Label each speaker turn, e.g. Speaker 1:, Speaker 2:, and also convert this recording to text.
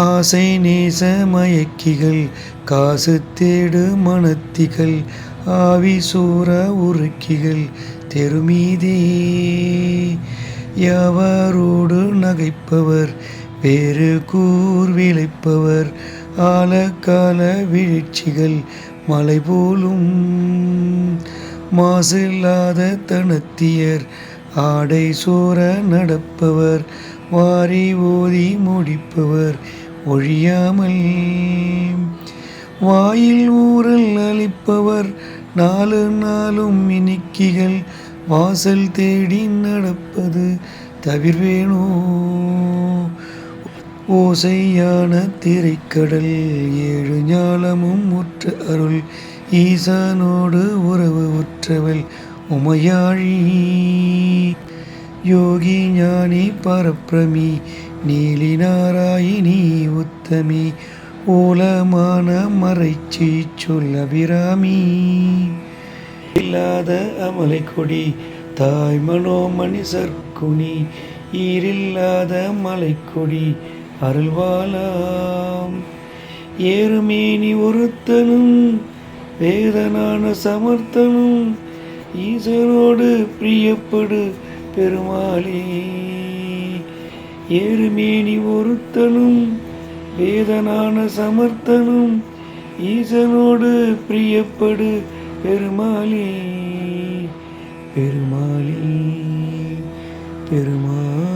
Speaker 1: ஆசை நேச மயக்கிகள் காசு தேடு மனத்திகள் ஆவி சூற உருக்கிகள் தெருமீதே யாவரோடு நகைப்பவர் வேறு கூர் விளைப்பவர் ஆழக்கால வீழ்ச்சிகள் மலை போலும் மாசில்லாத தனத்தியர் ஆடை சோர நடப்பவர் வாரி ஓதி முடிப்பவர் ஒழியாமல். வாயில் ஊரல் அளிப்பவர் நாலு நாளும் இனிக்கிகள். வாசல் தேடி நடப்பது தவிர்வேணோ ஓசையான திரைக்கடல் ஏழு ஞாலமும் உற்ற அருள். ஈசானோடு உறவு உற்றவள் உமையாழி. யோகி ஞானி பரப்பிரமி நீலி நாராயணி உத்தமி ஓலமான மறைச்சி சொல்ல விராமி. இல்லாத அமலை கொடி தாய் மனோமணி சர்க்குனி ஈரில்லாத மலைக்கொடி அருள்வாலாம் ஏறுமேனி ஒருத்தனும் வேதனான சமர்த்தனும் ஈசனோடு பிரியப்படு பெருமாளே. ஏறுமேனி ஒருத்தனும் வேதனான சமர்த்தனும் ஈசனோடு பிரியப்படு பெருமாளே பெருமாளே பெருமாள்.